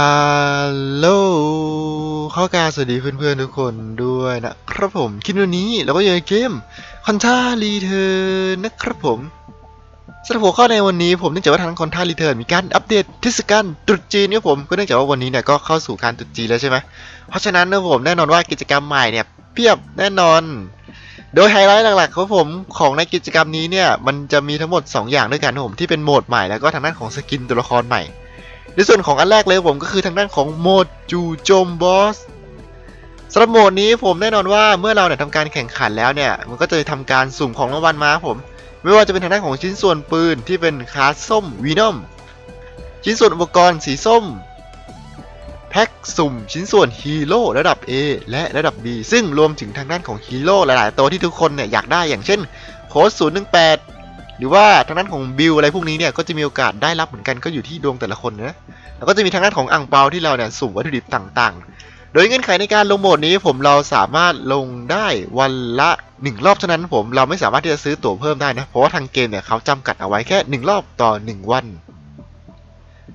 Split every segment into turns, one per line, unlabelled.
ฮัลโหลข้ากาบสวัสดีเพื่อนๆทุกคนด้วยนะครับผม คลิปวันนี้เราก็อยู่ในเกมคอนท่ารีเทิร์นนะครับผมสำหรับหัวข้อในวันนี้ผมเนื่องจากว่าทางคอนท่ารีเทิร์นมีการอัปเดตเทศกาลตรุษจีนครับผมก็เนื่องจากว่าวันนี้เนี่ยก็เข้าสู่การตรุษจีนแล้วใช่ไหมเพราะฉะนั้นนะผมแน่นอนว่ากิจกรรมใหม่เนี่ยเพียบแน่นอน โดยไฮไลท์หลักๆของผมของในกิจกรรมนี้เนี่ยมันจะมีทั้งหมด 2 อย่างด้วยกันผมที่เป็นโหมดใหม่แล้วก็ทางด้านของสกินตัวละครใหม่ ในส่วนของอันแรกเลยผมก็คือทางด้านของโหมดจูโจมบอสสำหรับโหมดนี้ผมแน่นอนว่าเมื่อเราเนี่ยทำการแข่งขันแล้วเนี่ย มันก็จะทำการสุ่มของรางวัลมาผม ไม่ว่าจะเป็นทางด้านของชิ้นส่วนปืนที่เป็นคาสส้มวีนอมชิ้นส่วนอุปกรณ์สีส้ม แพ็กสุ่มชิ้นส่วนฮีโร่ระดับ A และระดับ B ซึ่งรวมถึงทางด้านของฮีโร่หลาย ๆ ตัวที่ทุกคนเนี่ยอยากได้อย่างเช่นโค้ด018 หรือว่าทางด้านของบิลอะไรพวกนี้เนี่ยก็จะมีโอกาสได้รับเหมือนกันก็อยู่ที่ดวงแต่ละคนนะแล้วก็จะมีทางด้านของอ่างเปาที่เราเนี่ยสุ่มวัตถุดิบต่างๆ โดยเงื่อนไขในการลงโหมดนี้ผมเราสามารถลงได้วันละหนึ่งรอบเท่านั้นผมเราไม่สามารถที่จะซื้อตั๋วเพิ่มได้นะเพราะว่าทางเกมเนี่ยเขาจำกัดเอาไว้แค่หนึ่งรอบต่อหนึ่งวัน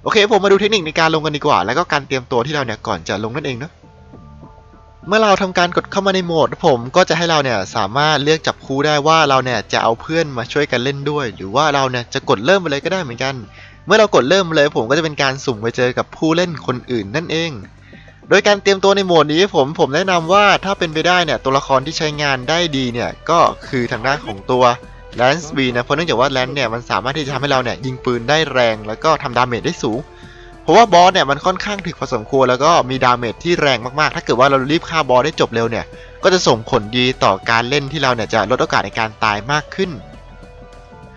โอเคผมมาดูเทคนิคในการลงกันดีกว่า แล้วก็การเตรียมตัวที่เราเนี่ยก่อนจะลงนั่นเองเนาะ เมื่อเราทำการกดเข้ามาในโหมดผมก็จะให้เราเนี่ยสามารถเลือกจับคู่ได้ว่าเราเนี่ยจะเอาเพื่อนมาช่วยกันเล่นด้วย หรือว่าเราเนี่ยจะกดเริ่มไปเลยก็ได้เหมือนกัน เมื่อเรากดเริ่มเลยผมก็จะเป็นการสุ่มไปเจอกับผู้เล่นคนอื่นนั่นเอง โดยการเตรียมตัวในโหมดนี้ผมผมแนะนำว่าถ้าเป็นไปได้เนี่ยตัวละครที่ใช้งานได้ดีเนี่ยก็คือทางด้านของตัวแลนส์บีนะเพราะเนื่องจากว่าแลนส์เนี่ยมันสามารถที่จะทำให้เราเนี่ยยิงปืนได้แรง แล้วก็ทำดาเมจได้สูง ราะว่าบอสเนี่ยมันค่อนข้างถึกพอสมควรแล้วก็มีดาเมจที่แรงมากๆ ถ้าเกิดว่าเรารีบฆ่าบอสได้จบเร็วเนี่ย ก็จะส่งผลดีต่อการเล่นที่เราเนี่ยจะลดโอกาสในการตายมากขึ้น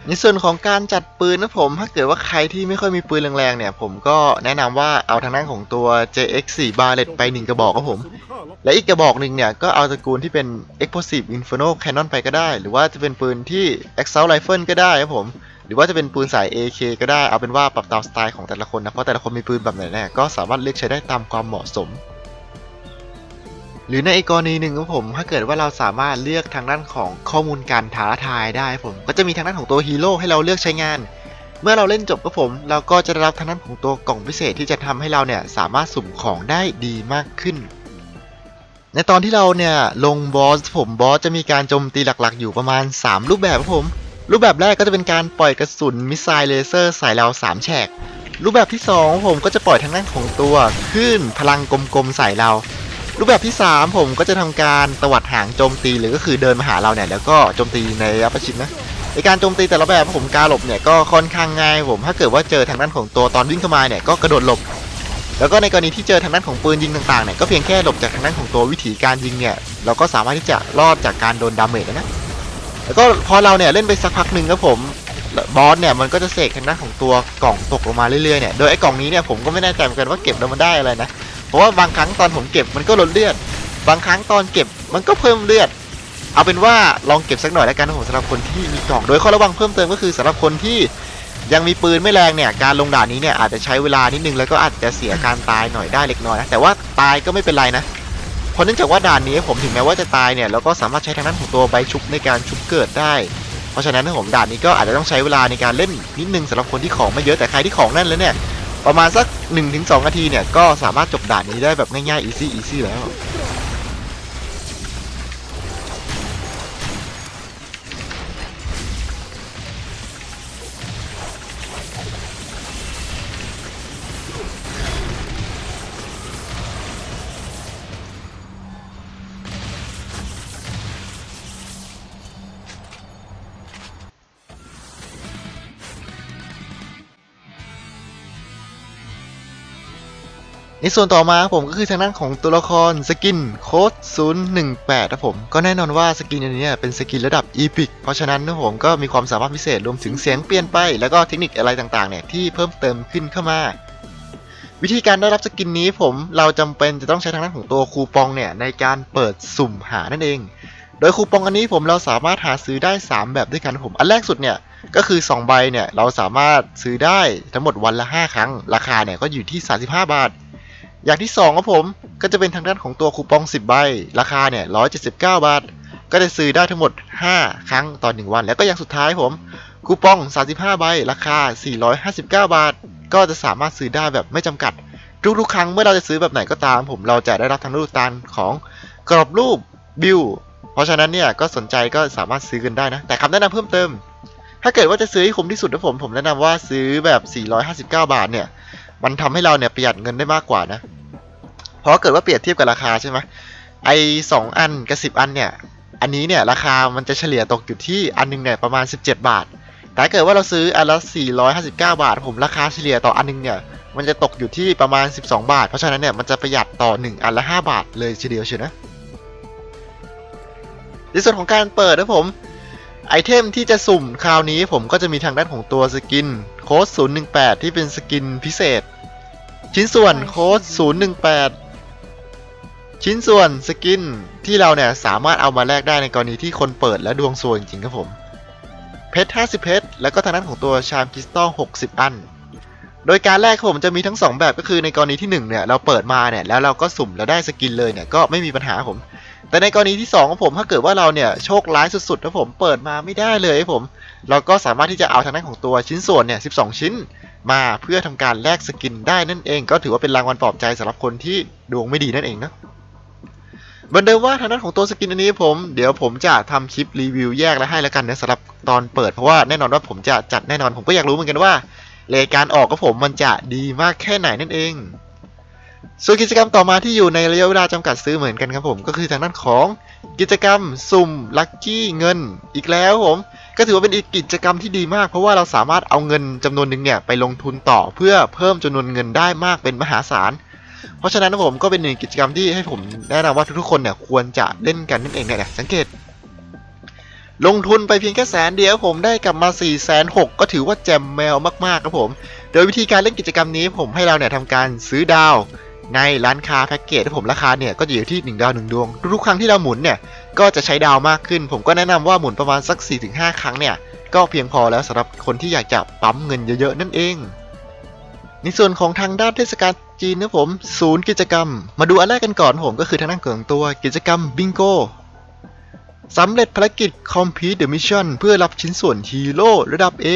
ในส่วนของการจัดปืนนะผม ถ้าเกิดว่าใครที่ไม่ค่อยมีปืนแรงๆเนี่ยผมก็แนะนำว่าเอาทางด้านของตัว JX4 Barrett ไป 1 กระบอกครับผม และอีกกระบอกหนึ่งเนี่ยก็เอาตระกูลที่เป็น Explosive Inferno Cannon ไปก็ได้ หรือว่าจะเป็นปืนที่ Assault Rifle ก็ได้ครับผม รือว่าจะเป็นปืนสาย AK ก็ได้เอาเป็นว่าปรับตามสไตล์ของแต่ละคนนะเพราะแต่ละคนมีปืนแบบไหนเนี่ยก็สามารถเลือกใช้ได้ตามความเหมาะสม หรือในอีกกรณีหนึ่งครับผม ถ้าเกิดว่าเราสามารถเลือกทางด้านของข้อมูลการท้าทายได้ผมก็จะมีทางด้านของตัวฮีโร่ให้เราเลือกใช้งานเมื่อเราเล่นจบครับผม เราก็จะได้รับทางด้านของตัวกล่องพิเศษที่จะทำให้เราเนี่ยสามารถสุ่มของได้ดีมากขึ้น ในตอนที่เราเนี่ยลงบอสผมบอสจะมีการโจมตีหลักๆ อยู่ประมาณ 3 รูปแบบครับผม รูปแบบแรกก็จะเป็นการปล่อยกระสุนมิสไซล์เลเซอร์ใส่เรา3แฉก รูปแบบที่ 2 ผมก็จะปล่อยทางด้านของตัวคลื่นพลังกลมๆใส่เรา รูปแบบที่ 3 ผมก็จะทำการตวัดหางโจมตีหรือก็คือเดินมาหาเราเนี่ยแล้วก็โจมตีในระยะประชิดนะในการโจมตีแต่ละแบบผมการหลบเนี่ยก็ค่อนข้างง่ายผม ถ้าเกิดว่าเจอทางด้านของตัวตอนวิ่งเข้ามาเนี่ยก็กระโดดหลบ แล้วก็ในกรณีที่เจอทางด้านของปืนยิงต่างๆเนี่ยก็เพียงแค่หลบจากทางด้านของตัววิธีการยิงเนี่ยเราก็สามารถที่จะรอดจากการโดนดาเมจแล้นะ แล้วก็พอเราเนี่ยเล่นไปสักพักหนึ่งครับผมบอสเนี่ยมันก็จะเสกทางด้านของตัวกล่องตกลงมาเรื่อยๆเนี่ยโดยไอ้กล่องนี้เนี่ยผมก็ไม่แน่ใจเหมือนกันว่าเก็บแล้วมันได้อะไรนะเพราะว่าบางครั้งตอนผมเก็บมันก็ลดเลือด บางครั้งตอนเก็บมันก็เพิ่มเลือด เอาเป็นว่าลองเก็บสักหน่อยแล้วกันนะผมสำหรับคนที่มีกล่องโดยข้อระวังเพิ่มเติมก็คือสำหรับคนที่ยังมีปืนไม่แรงเนี่ยการลงด่านนี้เนี่ยอาจจะใช้เวลานิดนึงแล้วก็อาจจะเสียการตายหน่อยได้เล็กน้อยนะแต่ว่าตายก็ไม่เป็นไรนะ เพราะเนื่องจากว่าด่านนี้ผมถึงแม้ว่าจะตายเนี่ยเราก็สามารถใช้ทางด้านของตัวใบชุบในการชุบเกิดได้ เพราะฉะนั้นนะผมด่านนี้ก็อาจจะต้องใช้เวลาในการเล่นนิดนึงสำหรับคนที่ของไม่เยอะแต่ใครที่ของแน่นแล้วเนี่ยประมาณสัก 1-2 นาทีเนี่ยก็สามารถจบด่านนี้ได้แบบง่ายๆ easy easy แล้ว ในส่วนต่อมาผมก็คือทางด้านของตัวละครสกินโค้ด018นะผม ก็แน่นอนว่าสกินอันนี้เป็นสกินระดับอีพิกเพราะฉะนั้นนะผมก็มีความสามารถพิเศษรวมถึงเสียงเปลี่ยนไป แล้วก็เทคนิคอะไรต่างๆเนี่ยที่เพิ่มเติมขึ้นเข้ามา วิธีการได้รับสกินนี้ผมเราจำเป็นจะต้องใช้ทางด้านของตัวคูปองเนี่ยในการเปิดสุ่มหานั่นเอง โดยคูปองอันนี้ผมเราสามารถหาซื้อได้ 3 แบบด้วยกันผม อันแรกสุดเนี่ยก็คือ 2 ใบเนี่ยเราสามารถซื้อได้ทั้งหมดวันละ 5 ครั้ง ราคาเนี่ยก็อยู่ที่ 35 บาท อย่างที่2ครับผมก็จะเป็นทางด้านของตัวคูปอง 10 ใบ ราคาเนี่ย179 บาท ก็จะซื้อได้ทั้งหมด 5 ครั้งต่อ 1 วัน แล้วก็อย่างสุดท้ายผมคูปอง 35 ใบ ราคา 459 บาท ก็จะสามารถซื้อได้แบบไม่จำกัด ทุกๆ ครั้งเมื่อเราจะซื้อแบบไหนก็ตาม ผมเราจะได้รับทั้งรูปตานของกรอบรูปบิลเพราะฉะนั้นเนี่ยก็สนใจก็สามารถซื้อกันได้นะ แต่คำแนะนำเพิ่มเติม ถ้าเกิดว่าจะซื้อให้คุ้มที่สุดนะผมผมแนะนำว่าซื้อแบบ 459 บาทเนี่ย มันทำให้เราเนี่ยประหยัดเงินได้มากกว่านะ เพราะเกิดว่าเปรียบเทียบกับราคาใช่ไหมไอสองอันกับสิบอันเนี่ย อันนี้เนี่ยราคามันจะเฉลี่ยตกอยู่ที่อันหนึงเนี่ยประมาณ 17 บาท แต่เกิดว่าเราซื้ออันละ 459 บาท ผมราคาเฉลี่ยต่ออันหนึงเนี่ย มันจะตกอยู่ที่ประมาณ 12 บาท เพราะฉะนั้นเนี่ยมันจะประหยัดต่อ 1 อันละ 5 บาทเลยทีเดียวเชียวนะ ในส่วนของการเปิดนะผมไอเทมที่จะสุ่มคราวนี้ผมก็จะมีทางด้านของตัวสกินโค้ด018 ที่เป็นสกินพิเศษ ชิ้นส่วนโค้ด018 ชิ้นส่วนสกินที่เราเนี่ยสามารถเอามาแลกได้ในกรณีที่คนเปิดและดวงซวยจริงครับผม เพชร 50 เพชร แล้วก็ทางด้านของตัวชามคริสตัล 60 อัน โดยการแรกผมจะมีทั้ง 2 แบบก็คือในกรณีที่ 1 เนี่ย เราเปิดมาเนี่ย แล้วเราก็สุ่มแล้วได้สกินเลยเนี่ย ก็ไม่มีปัญหาครับผม แต่ในกรณีที่2ของผมถ้าเกิดว่าเราเนี่ยโชคร้ายสุดๆถ้าผมเปิดมาไม่ได้เลยผม เราก็สามารถที่จะเอาทางด้านของตัวชิ้นส่วนเนี่ย 12 ชิ้น มาเพื่อทำการแลกสกินได้นั่นเอง ก็ถือว่าเป็นรางวัลปลอบใจสำหรับคนที่ดวงไม่ดีนั่นเองนะเหมือนเดิมว่าทางด้านของตัวสกินอันนี้ผม เดี๋ยวผมจะทำคลิปรีวิวแยกแล้วให้แล้วกันนะสำหรับตอนเปิดเพราะว่าแน่นอนว่าผมจะจัดแน่นอนผมก็อยากรู้เหมือนกันว่าเลการออกกับผมมันจะดีมากแค่ไหนนั่นเอง ส่วนกิจกรรมต่อมาที่อยู่ในระยะเวลาจำกัดซื้อเหมือนกันครับผมก็คือทางด้านของกิจกรรมสุ่มลัคกี้เงินอีกแล้วผมก็ถือว่าเป็นอีกกิจกรรมที่ดีมาก เพราะว่าเราสามารถเอาเงินจำนวนหนึ่งเนี่ยไปลงทุนต่อเพื่อเพิ่มจำนวนเงินได้มากเป็นมหาศาล เพราะฉะนั้นนะผมก็เป็นหนึ่งกิจกรรมที่ให้ผมแนะนำว่าทุกๆคนเนี่ยควรจะเล่นกันนั่นเองเนี่ยสังเกต ลงทุนไปเพียงแค่แสนเดียวผมได้กลับมา4ี่แสนหก็ถือว่าแจมแมวมากๆครับผม โดยวิธีการเล่นกิจกรรมนี้ผมให้เราเนี่ยทำการซื้อดาว ในร้านค้าแพ็กเกจที่ผมราคาเนี่ยก็จะอยู่ที่ 1 ดาว 1 ดวง ทุกครั้งที่เราหมุนเนี่ยก็จะใช้ดาวมากขึ้น ผมก็แนะนำว่าหมุนประมาณสัก 4-5 ครั้งเนี่ยก็เพียงพอแล้วสำหรับคนที่อยากจะปั๊มเงินเยอะๆนั่นเอง ในส่วนของทางด้านเทศกาลจีนนะผมศูนย์กิจกรรม มาดูอันแรกกันก่อนผมก็คือทางด้านของตัวกิจกรรมบิงโกสำเร็จภารกิจ Complete the Mission เพื่อรับชิ้นส่วนฮีโร่ระดับ A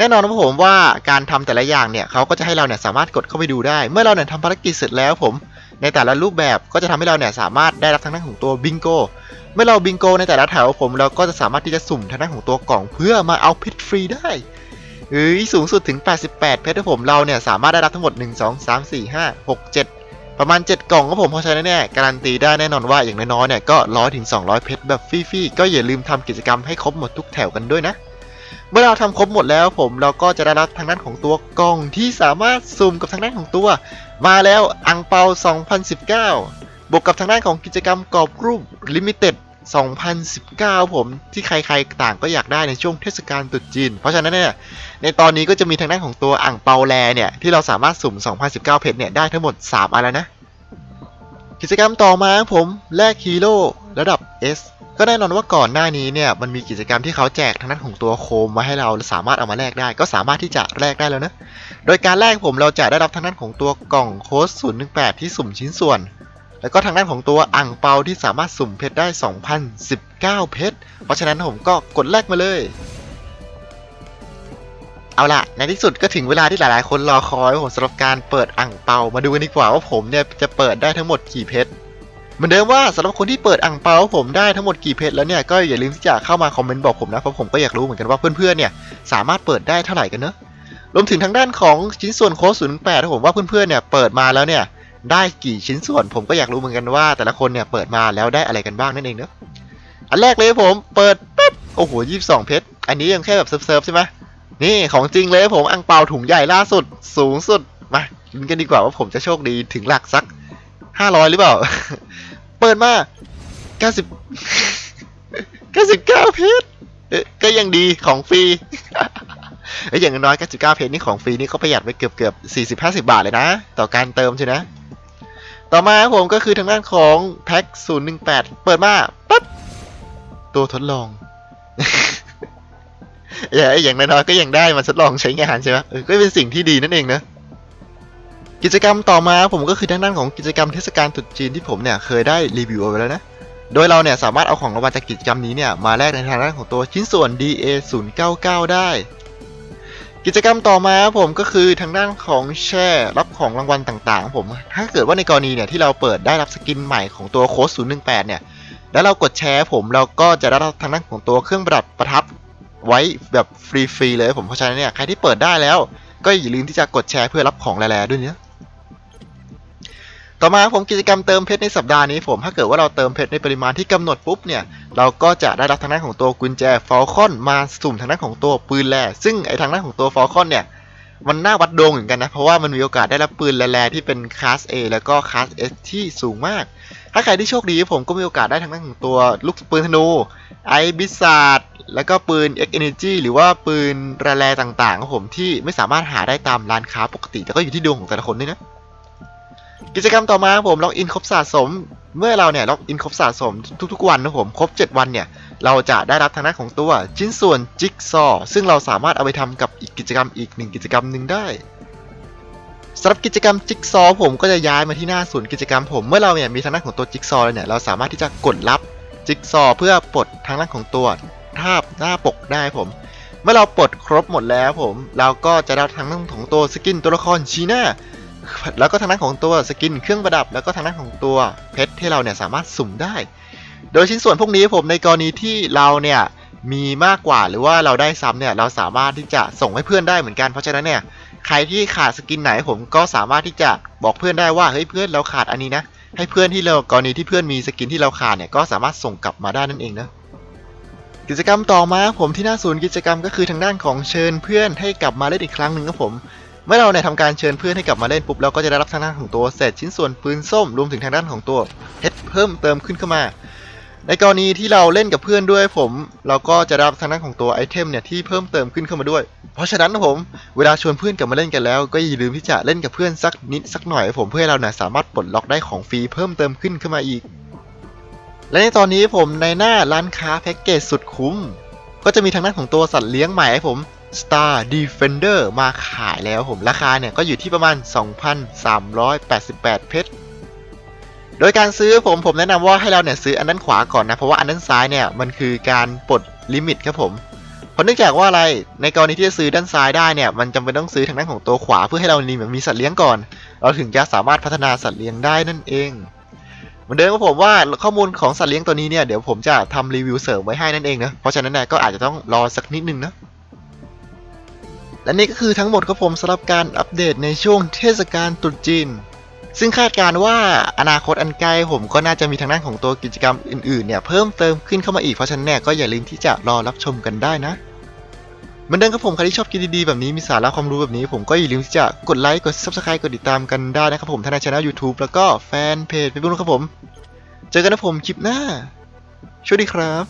แน่นอนนะผมว่าการทำแต่ละอย่างเนี่ยเขาก็จะให้เราเนี่ยสามารถกดเข้าไปดูได้ เมื่อเราเนี่ยทำภารกิจเสร็จแล้วผม ในแต่ละรูปแบบก็จะทำให้เราเนี่ยสามารถได้รับทางด้านของตัวบิงโกเมื่อเราบิงโกในแต่ละแถวผมเราก็จะสามารถที่จะสุ่มทางด้านของตัวกล่องเพื่อมาเอาเพชรฟรีได้เฮ้ยสูงสุดถึง 88 เพชรครับผมเราเนี่ยสามารถได้รับทั้งหมด 1 2 3 4 5 6 7 ประมาณ 7 กล่องครับผมพราะฉะนั้นเนี่ยการันตีได้แน่นอนว่าอย่างน้อยๆเนี่ยก็ร้อยถึง200 เพชรแบบฟรีๆก็อย่าลืมทำกิจกรรมให้ครบหมดทุกแถวกันด้วยนะ เมื่อเราทำครบหมดแล้วผมเราก็จะได้รับทางด้านของตัวกล่องที่สามารถสุ่มกับทางด้านของตัว มาแล้วอังเปา 2019 บวกกับทางด้านของกิจกรรมกรอบรูปลิมิเต็ด2019 ผมที่ใครๆต่างก็อยากได้ในช่วงเทศกาลตรุษจีน เพราะฉะนั้นเนี่ยในตอนนี้ก็จะมีทางด้านของตัวอ่างเปาแลเนี่ยที่เราสามารถสุ่ม 2019 เพชรเนี่ยได้ทั้งหมด 3 อันแล้วนะ กิจกรรมต่อมาผมแลกฮีโร่ระดับ S ก็แน่นอนว่าก่อนหน้านี้เนี่ยมันมีกิจกรรมที่เขาแจกทางด้านของตัวโคมมาให้เราสามารถเอามาแลกได้ ก็สามารถที่จะแลกได้แล้วนะ โดยการแลกผมเราจะได้รับทางด้านของตัวกล่องโค้ด018 ที่สุ่มชิ้นส่วน แล้วก็ทางด้านของตัวอ่างเปาที่สามารถสุ่มเพชรได้ 2019 เพชร เพราะฉะนั้นผมก็กดแลกมาเลย เอาล่ะ ในที่สุดก็ถึงเวลาที่หลายๆ คนรอคอยผมสำหรับการเปิดอ่างเปามาดูกันดีกว่าว่าผมเนี่ยจะเปิดได้ทั้งหมดกี่เพชร เหมือนเดิมว่าสำหรับคนที่เปิดอ่างเปาผมได้ทั้งหมดกี่เพชรแล้วเนี่ยก็อย่าลืมที่จะเข้ามาคอมเมนต์บอกผมนะเพราะผมก็อยากรู้เหมือนกันว่าเพื่อนๆเนี่ยสามารถเปิดได้เท่าไหร่กันเนอะรวมถึงทางด้านของชิ้นส่วนโค้ด0 8ผมว่าเพื่อนๆเนี่ยเปิดมาแล้วเนี่ยได้กี่ชิ้นส่วนผมก็อยากรู้เหมือนกันว่า แต่ละคนเนี่ยเปิดมาแล้วได้อะไรกันบ้างนั่นเองเนอะอันแรกเลยผมเปิดปั๊บโอ้โห22เพชรอันนี้ยังแค่แบบเซิร์ฟๆใช่ไหมนี่ของจริงเลยผมอ่างเปาถุงใหญ่ล่าสุดสูงสุดมาลุ้นกันดีกว่าว่าผมจะโชคดีถึงหลักสัก500หรือเปล่า เปิดมา90 99เพชรเอ๊ะก็ยังดีของฟรีเอ้อย่างน้อย99เพชรนี่ของฟรีนี่ก็ประหยัดไปเกือบเกือบ40 50บาทเลยนะ ต่อการเติมใช่นะ ต่อมาผมก็คือทางด้านของแพ็ค018เปิดมาปั๊บตัวทดลองอย่าอย่างน้อยก็ยังได้มาทดลองใช้งานใช่ไหมเออก็เป็นสิ่งที่ดีนั่นเองนะ กิจกรรมต่อมาผมก็คือด้านด้านของกิจกรรมเทศกาลตรุษจีนที่ผมเนี่ยเคยได้รีวิวเอาไว้แล้วนะ โดยเราเนี่ยสามารถเอาของรางวัลจากกิจกรรมนี้เนี่ยมาแลกในทางด้านของตัวชิ้นส่วน DA 0 9 9ได้ กิจกรรมต่อมาผมก็คือทางด้านของแช่รับของรางวัลต่างๆ ผม ถ้าเกิดว่าในกรณีเนี่ยที่เราเปิดได้รับสกินใหม่ของตัวโค้ด018 เนี่ย แล้วเรากดแชร์ผมเราก็จะได้รับทางด้านของตัวเครื่องประดับประทับไว้แบบฟรีๆเลยผมเพราะฉะนั้นเนี่ยใครที่เปิดได้แล้วก็อย่าลืมที่จะกดแชร์เพื่อรับของแร่ๆด้วยเนี้ย ต่อมาผมกิจกรรมเติมเพชรในสัปดาห์นี้ผมถ้าเกิดว่าเราเติมเพชรในปริมาณที่กำหนดปุ๊บเนี่ยเราก็จะได้รับทางด้านของตัวกุญแจฟอลคอนมาสุ่มทางด้านของตัวปืนแร่ซึ่งไอทางด้านของตัวฟอลคอนเนี่ยมันน่าวัดดวงเหมือนกันนะ เพราะว่ามันมีโอกาสได้รับปืนแร่ที่เป็นคลาส A แล้วก็คลาส S ที่สูงมาก ถ้าใครที่โชคดีผมก็มีโอกาสได้ทางด้านของตัวลูกปืนธนูไอบิสซาดแล้วก็ปืน X Energy หรือว่าปืนแร่ต่างๆครับผมที่ไม่สามารถหาได้ตามร้านค้าปกติ แล้วก็อยู่ที่ดวงของแต่ละคนด้วยนะ กิจกรรมต่อมาผมล็อกอินครบสะสม เมื่อเราเนี่ยล็อกอินครบสะสมทุกๆวันนะผมครบ 7 วันเนี่ยเราจะได้รับทางด้านของตัวชิ้นส่วนจิ๊กซอว์ซึ่งเราสามารถเอาไปทำกับอีกกิจกรรมอีกหนึ่งกิจกรรมหนึ่งได้สำหรับกิจกรรมจิ๊กซอว์ผมก็จะย้ายมาที่หน้าศูนย์กิจกรรมผมเมื่อเราเนี่ยมีทางด้านของตัวจิ๊กซอว์เนี่ยเราสามารถที่จะกดรับจิ๊กซอว์เพื่อปลดทางด้านของตัวภาพหน้าปกได้ผม เมื่อเราปลดครบหมดแล้วผม เราก็จะได้ทางด้านของตัวสกินตัวละครชีน่า แล้วก็ทางด้านของตัวสกินเครื่องประดับ แล้วก็ทางด้านของตัวเพชรที่เราเนี่ยสามารถสุ่มได้ โดยชิ้นส่วนพวกนี้ผมในกรณีที่เราเนี่ยมีมากกว่าหรือว่าเราได้ซ้ำเนี่ยเราสามารถที่จะส่งให้เพื่อนได้เหมือนกันเพราะฉะนั้นเนี่ยใครที่ขาดสกินไหนผมก็สามารถที่จะบอกเพื่อนได้ว่าเฮ้ยเพื่อนเราขาดอันนี้นะให้เพื่อนที่เรากรณีที่เพื่อนมีสกินที่เราขาดเนี่ยก็สามารถส่งกลับมาได้นั่นเองนะกิจกรรมต่อมาผมที่หน้าศูนย์กิจกรรมก็คือทางด้านของเชิญเพื่อนให้กลับมาเล่นอีกครั้งหนึ่งครับผม เมื่อเราเนี่ยทำการเชิญเพื่อนให้กลับมาเล่นปุ๊บเราก็จะได้รับทางด้านของตัวเศษชิ้นส่วนปืนส้มรวมถึงทางด้านของตัวเพชรเพิ่มเติมขึ้นเข้ามา ในกรณีที่เราเล่นกับเพื่อนด้วยผม เราก็จะได้รับทางด้านของตัวไอเทมเนี่ยที่เพิ่มเติมขึ้นเข้ามาด้วย เพราะฉะนั้นนะผมเวลาชวนเพื่อนกลับมาเล่นกันแล้ว ก็อย่าลืมที่จะเล่นกับเพื่อนสักนิดสักหน่อยผมเพื่อให้เราเนี่ยสามารถปลดล็อกได้ของฟรีเพิ่มเติมขึ้นขึ้นมาอีก และในตอนนี้ผมในหน้าร้านค้าแพ็กเกจสุดคุ้มก็จะมีทางด้านของตัวสัตว์เลี้ยงใหม่ให้ผม Star Defender มาขายแล้วผมราคาเนี่ยก็อยู่ที่ประมาณ 2,388 เพชร โดยการซื้อผมผมแนะนำว่าให้เราเนี่ยซื้ออันด้านขวาก่อนนะ เพราะว่าอันด้านซ้ายเนี่ยมันคือการปลดลิมิตครับผมเพราะเนื่องจากว่าอะไรในกรณีที่จะซื้อด้านซ้ายได้เนี่ยมันจำเป็นต้องซื้อทางด้านของตัวขวาเพื่อให้เรามีแบบมีสัตว์เลี้ยงก่อน เราถึงจะสามารถพัฒนาสัตว์เลี้ยงได้นั่นเองเหมือนเดิมครับผมว่าข้อมูลของสัตว์เลี้ยงตัวนี้เนี่ยเดี๋ยวผมจะทำรีวิวเสริมไว้ให้นั่นเองนะเพราะฉะนั้นเนี่ยก็อาจจะต้องรอสักนิดนึงนะ และนี่ก็คือทั้งหมดครับผมสำหรับการอัปเดตในช่วงเทศกาลตรุษจีน ซึ่งคาดการณ์ว่าอนาคตอันใกล้ผมก็น่าจะมีทางด้านของตัวกิจกรรมอื่นๆเนี่ยเพิ่มเติมขึ้นเข้ามาอีกเพราะฉะนั้นเนี่ยก็อย่าลืมที่จะรอรับชมกันได้นะเหมือนเดิมครับผมใครที่ชอบกินดีๆ แบบนี้มีสาระความรู้แบบนี้ ผมก็อย่าลืมที่จะกดไลค์กด subscribe กดติดตามกันได้นะครับผมทั้งในช่อง YouTube แล้วก็แฟนเพจเฟซบุ๊กครับผม เจอกันนะผมคลิปหน้าช่วยดีครับ